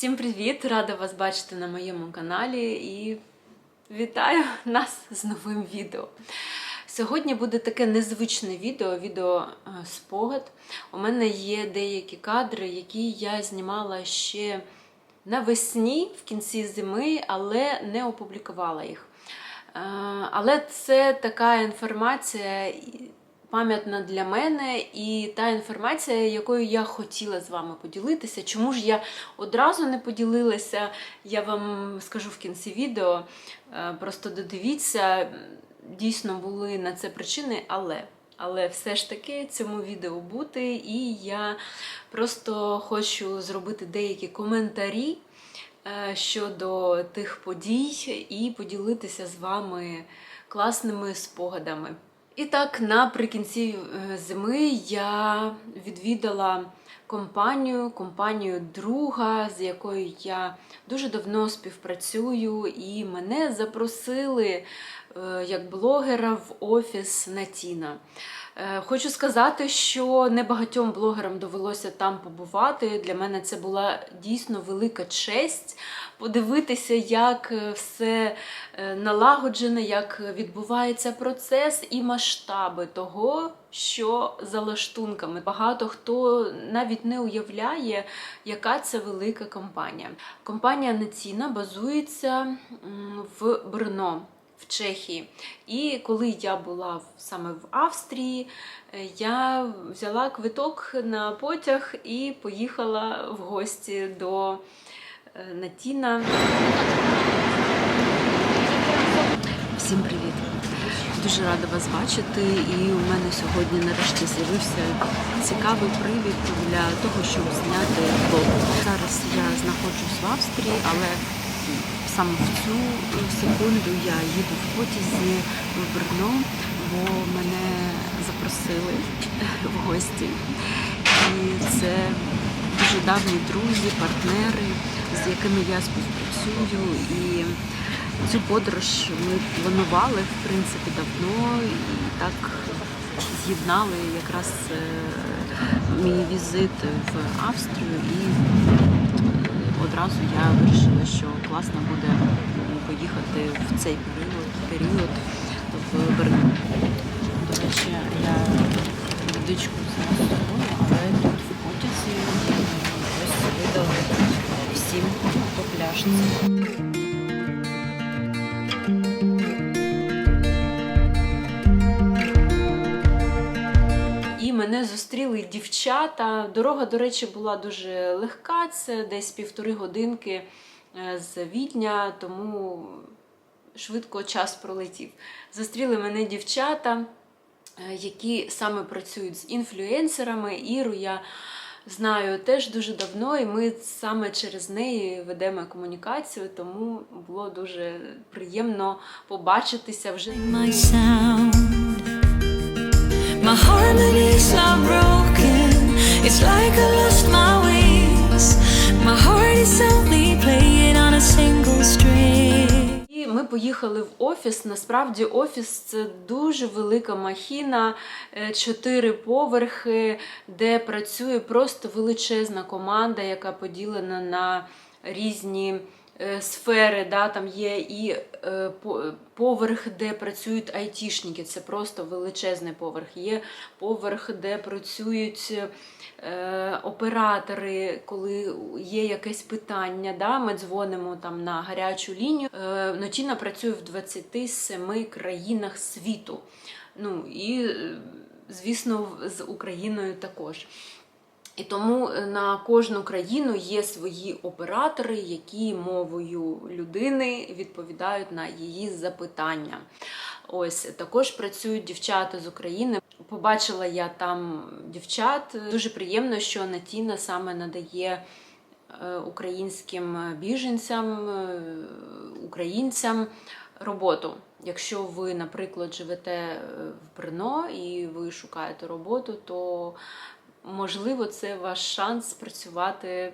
Всім привіт! Рада вас бачити на моєму каналі і вітаю нас з новим відео. Сьогодні буде таке незвичне відео, відео е, спогад. У мене є деякі кадри, які я знімала ще навесні, в кінці зими, але не опублікувала їх. Е, Але це така інформація пам'ятна для мене і та інформація, якою я хотіла з вами поділитися. Чому ж я одразу не поділилася, я вам скажу в кінці відео. Е, Просто додивіться, дійсно були на це причини, але. Але все ж таки цьому відео бути, і я просто хочу зробити деякі коментарі е, щодо тих подій і поділитися з вами класними спогадами. І так, наприкінці е, зими я відвідала компанію, компанію друга, з якою я дуже давно співпрацюю, і мене запросили е, як блогера в офіс Натіна. Е, Хочу сказати, що небагатьом блогерам довелося там побувати. Для мене це була дійсно велика честь подивитися, як е, все е, налагоджено, як відбувається процес і масштаби того, що за лаштунками. Багато хто навіть не уявляє, яка це велика компанія. Компанія Націна базується в Брно. В Чехії. І коли я була саме в Австрії, е, я взяла квиток на потяг і поїхала в гості до е, Натіна. Всім привіт! Дуже рада вас бачити, і у мене сьогодні нарешті з'явився цікавий привід для того, щоб зняти блог. Зараз я знаходжусь в Австрії, але саме в цю секунду я їду в потязі в Брно, бо мене запросили в гості. І це дуже давні друзі, партнери, з якими я співпрацюю. І цю подорож ми планували в принципі давно і так з'єднали якраз е, мій візит в Австрію і одразу я вирішила, що класно буде поїхати в цей період, період в Берлін. До речі, я водичку з собою, але тут в потязі ось видали всім по пляшці. Мене зустріли дівчата. Дорога, до речі, була дуже легка. Це десь півтори годинки е, з Відня, тому швидко час пролетів. Зустріли мене дівчата, е, які саме працюють з інфлюенсерами. Іру я знаю теж дуже давно, і ми саме через неї ведемо комунікацію, тому було дуже приємно побачитися вже. My harmonies are broken. It's like I lost my wings. My heart is only playing on a single string. І ми поїхали в офіс. Насправді офіс це дуже велика махіна, е, чотири поверхи, де працює просто величезна команда, яка поділена на різні. Е, Сфери, да, там є і е, поверх, де працюють айтішники, це просто величезний поверх. Є поверх, де працюють е, оператори, коли є якесь питання. Да, ми дзвонимо там на гарячу лінію. Нотіна працює в 27 країнах світу. Ну і, звісно, з Україною також. І тому е, на кожну країну є свої оператори, які мовою людини відповідають на її запитання. Ось також працюють дівчата з України. Побачила я там дівчат. Дуже приємно, що Натіна саме надає е, українським біженцям, е, українцям роботу. Якщо ви, наприклад, живете в Брно і ви шукаєте роботу, то можливо це ваш шанс працювати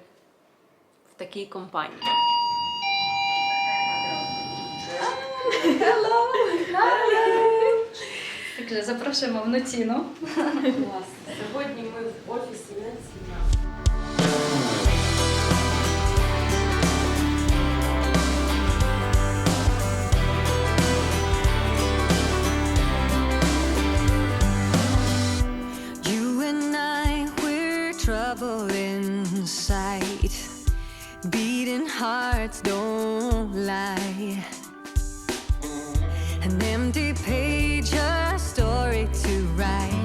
в такій компанії. Hello! zapraszamy Запрошуємо в Клас. Сьогодні ми в офісі Націна. trouble in sight. Beating hearts don't lie. An empty page, a story to write.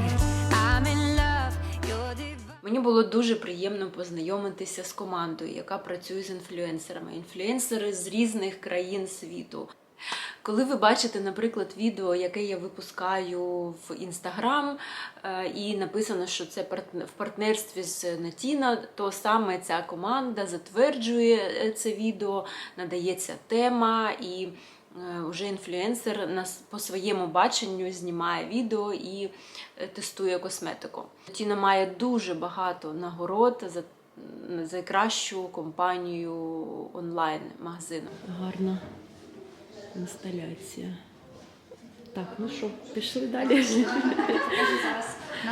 Мені було дуже приємно познайомитися з командою, яка працює з інфлюенсерами. Інфлюенсери з різних країн світу. Коли ви бачите, наприклад, відео, яке я випускаю в інстаграм, е, і написано, що це в партнерстві з Натіна, то саме ця команда затверджує е, це відео, надається тема і. е, Вже інфлюенсер нас по своєму баченню знімає відео і тестує косметику. Тіна має дуже багато нагород за, за кращу компанію онлайн магазину. Інсталяція. Так, ну що, пішли далі.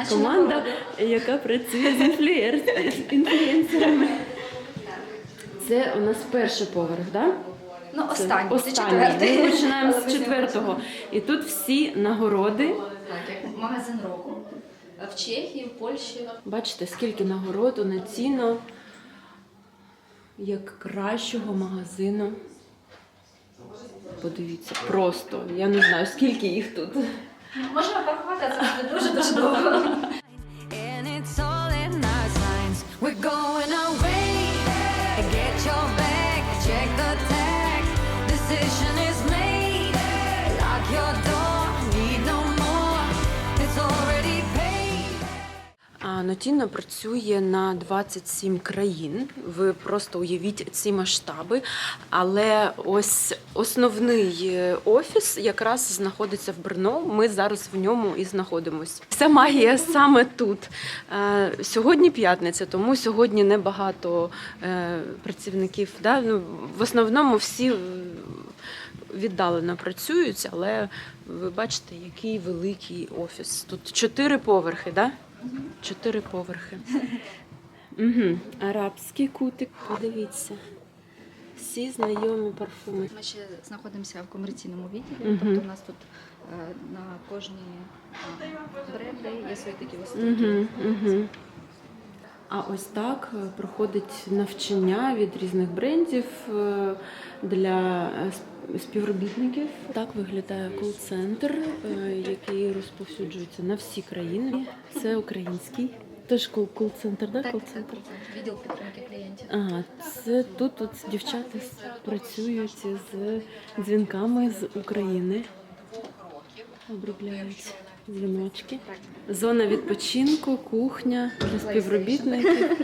Команда, яка працює з інфлюенсерами. Це у нас перший поверх, так? Ну, останній, це четвертий. Ми починаємо з четвертого. І тут всі нагороди. Так, як магазин року. В Чехії, в Польщі. Бачите, скільки нагород на ціно як кращого магазину. Подивіться, просто. Я не знаю, скільки їх тут. Можемо порахувати, це буде дуже-дуже довго. And Нотіно працює на 27 країн. Ви просто уявіть ці масштаби. Але ось основний е, офіс якраз знаходиться в Брно. Ми зараз в ньому і знаходимось. Вся магія саме тут. Е, Сьогодні п'ятниця, тому сьогодні небагато е, працівників. Ну, в основному всі. Віддалено працюють, але ви бачите, який великий офіс. Тут чотири поверхи? Да? Чотири поверхи. Угу. Арабський кутик, подивіться. Всі знайомі парфуми. Ми ще знаходимося в комерційному відділі, Мгм. тобто у нас тут е, на кожній е, бренді є свої такі листівки. Угу, угу. А ось так е, проходить навчання від різних брендів е, для е, співробітників. Так виглядає кол-центр, е, який розповсюджується на всі країни. Це український. Теж кол- кол-центр, да? Кол-центр? відділ підтримки клієнтів. Ага, це тут от дівчата працюють з дзвінками з України. Обробляють дзвіночки. Зона відпочинку, кухня для співробітників.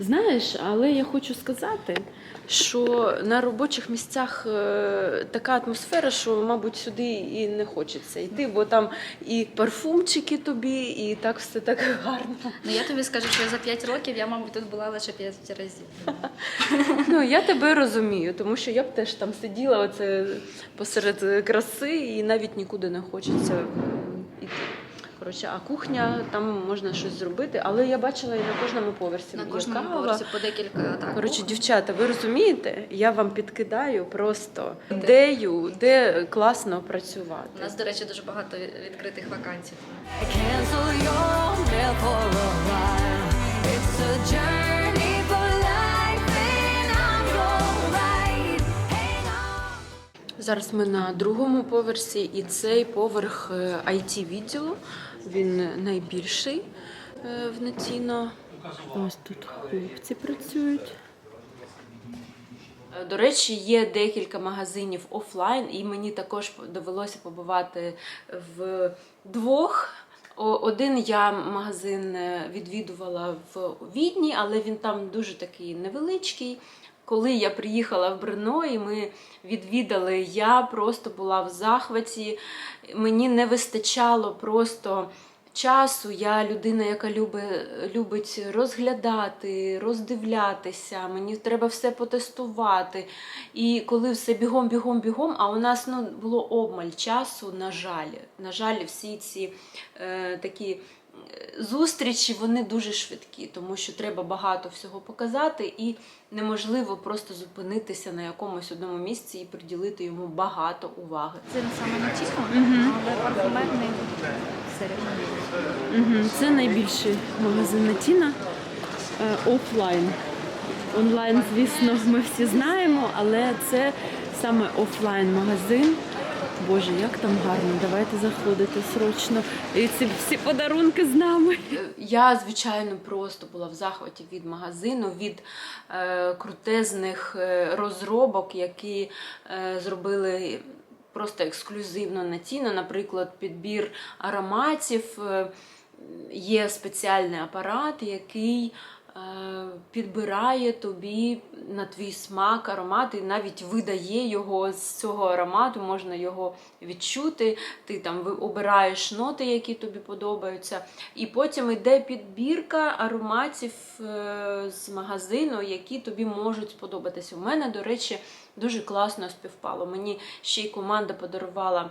Знаєш, але я хочу сказати, що на робочих місцях е, така атмосфера, що, мабуть, сюди і не хочеться йти, бо там і парфумчики тобі, і так все так гарно. Ну я тобі скажу, що за 5 років я, мабуть, тут була лише 5 разів. Ну, я тебе розумію, тому що я б теж там сиділа оце посеред краси і навіть нікуди не хочеться м, іти. Коротше, а кухня, там можна щось зробити, але я бачила і на кожному поверсі. На кожному кава. поверсі по декілька так. Коротше, дівчата, ви розумієте? Я вам підкидаю просто ідею, де класно У працювати. нас, до речі, дуже багато відкритих вакансій. Зараз ми на другому поверсі, і цей поверх it відділу. Він найбільший е, в Нетіно. Ось тут хлопці працюють. Е, До речі, є декілька магазинів офлайн, і мені також довелося побувати в двох. Один я магазин е, відвідувала в Відні, але він там дуже такий невеличкий. Коли я приїхала в Брно і ми відвідали, я просто була в захваті. Мені не вистачало просто часу. Я людина, яка любить, любить розглядати, роздивлятися. Мені треба все потестувати. І коли все бігом, бігом, бігом, а у нас ну, було обмаль часу, на жаль. На жаль, всі ці е, такі зустрічі вони дуже швидкі, тому що треба багато всього показати, і неможливо просто зупинитися на якомусь одному місці і приділити йому багато уваги. Це не саме на тіно, але парфумерний серед. Це найбільший магазин Натіна офлайн. онлайн, звісно, ми всі знаємо, але це саме офлайн магазин. Боже, як там гарно, давайте заходити срочно. І ці всі подарунки з нами. Я, звичайно, просто була в захваті від магазину, від е, крутезних е, розробок, які е, зробили просто ексклюзивно на ціну. Наприклад, підбір ароматів. Е, є спеціальний апарат, який е, підбирає тобі на твій смак аромат і навіть видає його з цього аромату, можна його відчути. Ти там обираєш ноти, які тобі подобаються. І потім йде підбірка ароматів е, з магазину, які тобі можуть сподобатися. У мене, до речі, дуже класно співпало. Мені ще й команда подарувала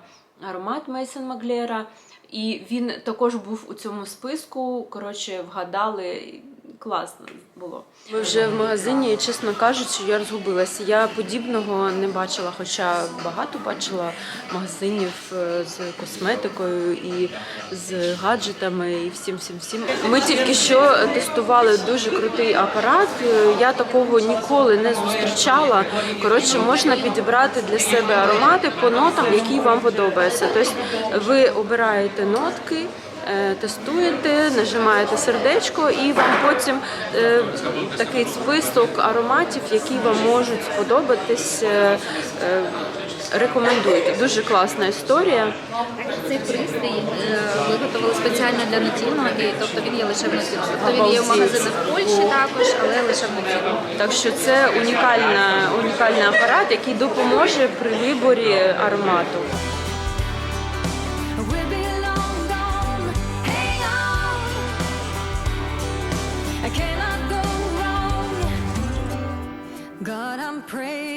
аромат Мейсон Маглера. І він також був у цьому списку. Коротше, вгадали. Класно було. Ми вже в магазині, чесно кажучи, я розгубилася. Я подібного не бачила, хоча багато бачила магазинів е, з косметикою і з гаджетами, і всім всім всім. Ми тільки що тестували дуже крутий апарат. Е, Я такого ніколи не зустрічала. Коротше, можна підібрати для себе аромати по нотам, які вам подобаються. Тобто ви обираєте нотки. Е, Тестуєте, нажимаєте сердечко, і вам потім е, такий список ароматів, які вам можуть сподобатись, е, е. Дуже класна історія. Цей пристрій виготовили спеціально для Нотіно, і тобто він є лише в Нотіно. Тобто він є в магазинах в Польщі також, але лише в Нотіно. Так що це унікальна, унікальний апарат, який допоможе при виборі аромату. pray.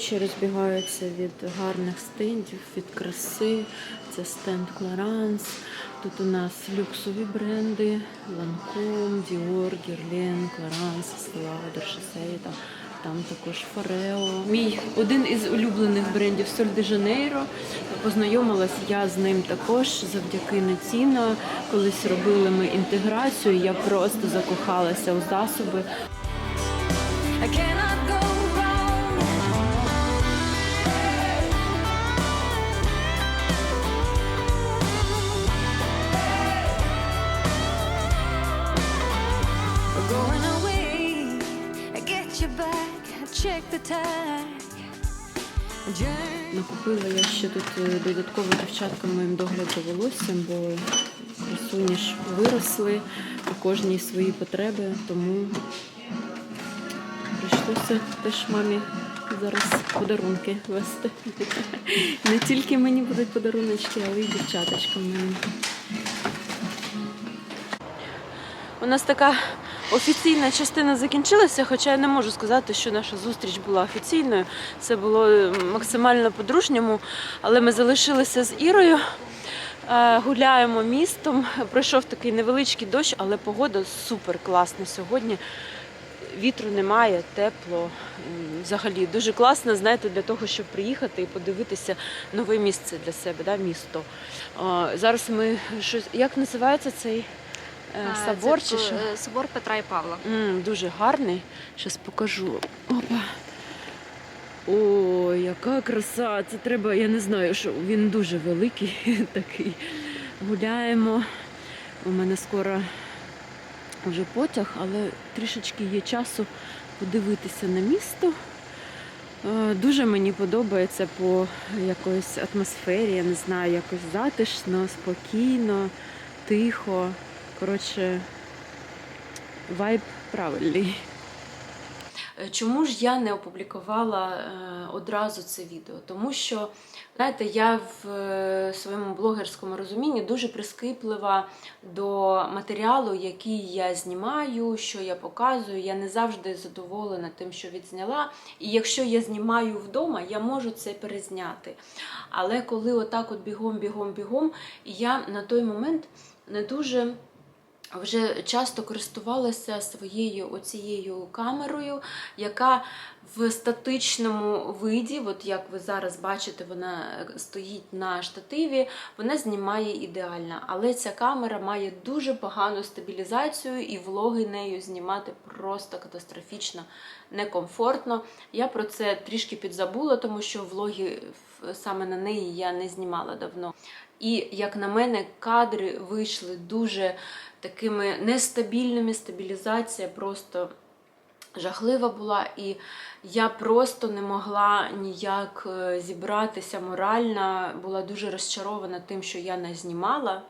Очі розбігаються від гарних стендів, від краси. Це стенд Clarins. Тут у нас люксові бренди: Lancome, Dior, Guerlain, Clarins, Estée Lauder, Shiseido. Там також Фарео. Мій один із улюблених брендів Соль де Жанейро. Познайомилась я з ним також завдяки Нетіно. Колись робили ми інтеграцію. Я просто закохалася у засоби. Накупила я ще тут е, додатково дівчаткам моїм догляд за волоссям, бо красуні ж виросли, у кожній свої потреби, тому прийшлося теж мамі зараз подарунки вести. Не тільки мені будуть подаруночки, але й дівчаточкам моїм. У нас така офіційна частина закінчилася, хоча я не можу сказати, що наша зустріч була офіційною. Це було е, максимально по-дружньому, але ми залишилися з Ірою. е, Гуляємо містом. Пройшов такий невеличкий дощ, але погода супер класна сьогодні. Вітру немає, тепло. Взагалі дуже класно, знаєте, для того, щоб приїхати і подивитися нове місце для себе, да, місто. А, Зараз ми щось. Як називається цей е, собор це, чи що? е, Собор Петра і Павла. М, дуже гарний. Зараз покажу. Опа. О, яка краса! Це треба, я не знаю, що він дуже великий такий. Гуляємо. У мене скоро вже потяг, але трішечки є часу подивитися на місто. Е, Дуже мені подобається по якоїсь атмосфері, я не знаю, якось затишно, спокійно, тихо. Коротше, вайб правильний. Е, Чому ж я не опублікувала е, одразу це відео? Тому що, знаєте, я в е, своєму блогерському розумінні дуже прискіплива до матеріалу, який я знімаю, що я показую. Я не завжди задоволена тим, що відзняла. І якщо я знімаю вдома, я можу це перезняти. Але коли отак от бігом, бігом, бігом, я на той момент не дуже вже часто користувалася своєю оцією камерою, яка в статичному виді, от як ви зараз бачите, вона стоїть на штативі, вона знімає ідеально. Але ця камера має дуже погану стабілізацію, і влоги нею знімати просто катастрофічно некомфортно. Я про це трішки підзабула, тому що влоги саме на неї я не знімала давно. І, як на мене, кадри вийшли дуже такими нестабільними. Стабілізація просто жахлива була, і я просто не могла ніяк е, зібратися морально, була дуже розчарована тим, що я не знімала.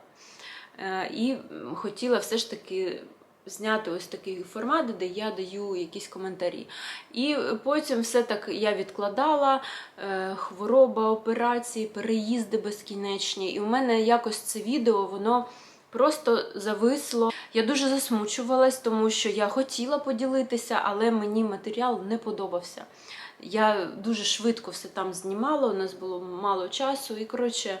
Е, І хотіла все ж таки зняти ось такий формат, де я даю якісь коментарі. І потім все так я відкладала, е, хвороба, операції, переїзди безкінечні. І у мене якось це відео, воно просто зависло. Я дуже засмучувалась, тому що я хотіла поділитися, але мені матеріал не подобався. Я дуже швидко все там знімала, у нас було мало часу, і коротше,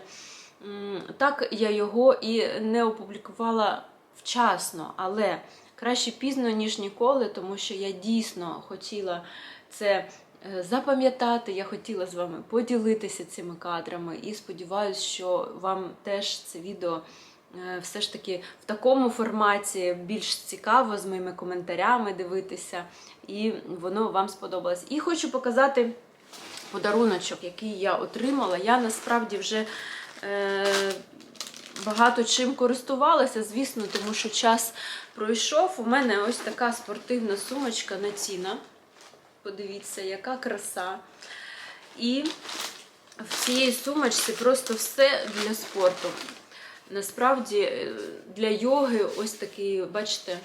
так я його і не опублікувала вчасно, але краще пізно, ніж ніколи, тому що я дійсно хотіла це е, запам'ятати, я хотіла з вами поділитися цими кадрами і сподіваюся, що вам теж це відео все ж таки в такому форматі більш цікаво з моїми коментарями дивитися, і воно вам сподобалось. І хочу показати подаруночок, який я отримала. Я насправді вже е, багато чим користувалася, звісно, тому що час пройшов. У мене ось така спортивна сумочка Натіна. Подивіться, яка краса. І в цій сумочці просто все для спорту. Насправді е, для йоги ось такий, бачите,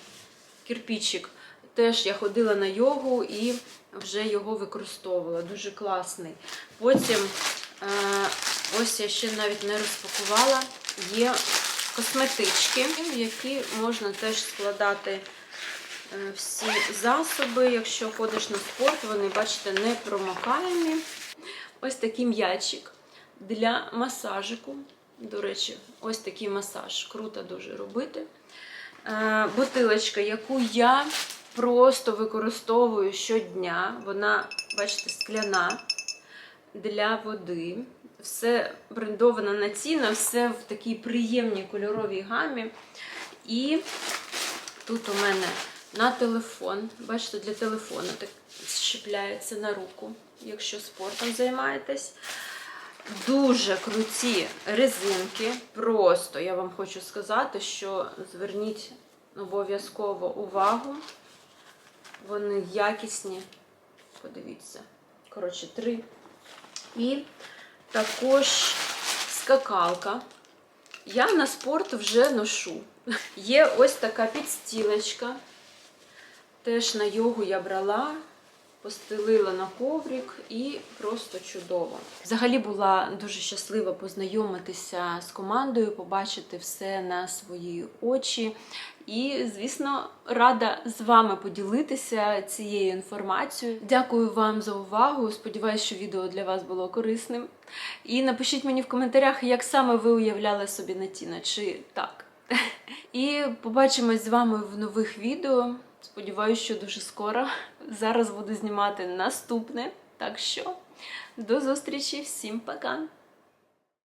кирпичик. Теж я ходила на йогу і вже його використовувала. Дуже класний. Потім, е, ось я ще навіть не розпакувала, є косметички, в які можна теж складати е, всі засоби. Якщо ходиш на спорт, вони, бачите, не промокаємі. Ось такий м'ячик для масажику. До речі, ось такий масаж. Круто дуже робити. Е, Бутилочка, яку я просто використовую щодня. Вона, бачите, скляна для води. Все брендована на ціна, все в такій приємній кольоровій гамі. І тут у мене на телефон, бачите, для телефону так щепляється на руку, якщо спортом займаєтесь. Дуже круті резинки. Просто я вам хочу сказати, що зверніть обов'язково увагу. Вони якісні. Подивіться. Коротше, три. І також скакалка. Я на спорт вже ношу. Є ось така підстілочка. Теж на йогу я брала, постелила на коврик і просто чудово. Взагалі була дуже щаслива познайомитися з командою, побачити все на свої очі. І, звісно, рада з вами поділитися цією інформацією. Дякую вам за увагу. Сподіваюсь, що відео для вас було корисним. І напишіть мені в коментарях, як саме ви уявляли собі Натіна, чи так. І побачимось з вами в нових відео. Сподіваюсь, що дуже скоро. Зараз буду знімати наступне. Так що до зустрічі, всім пока!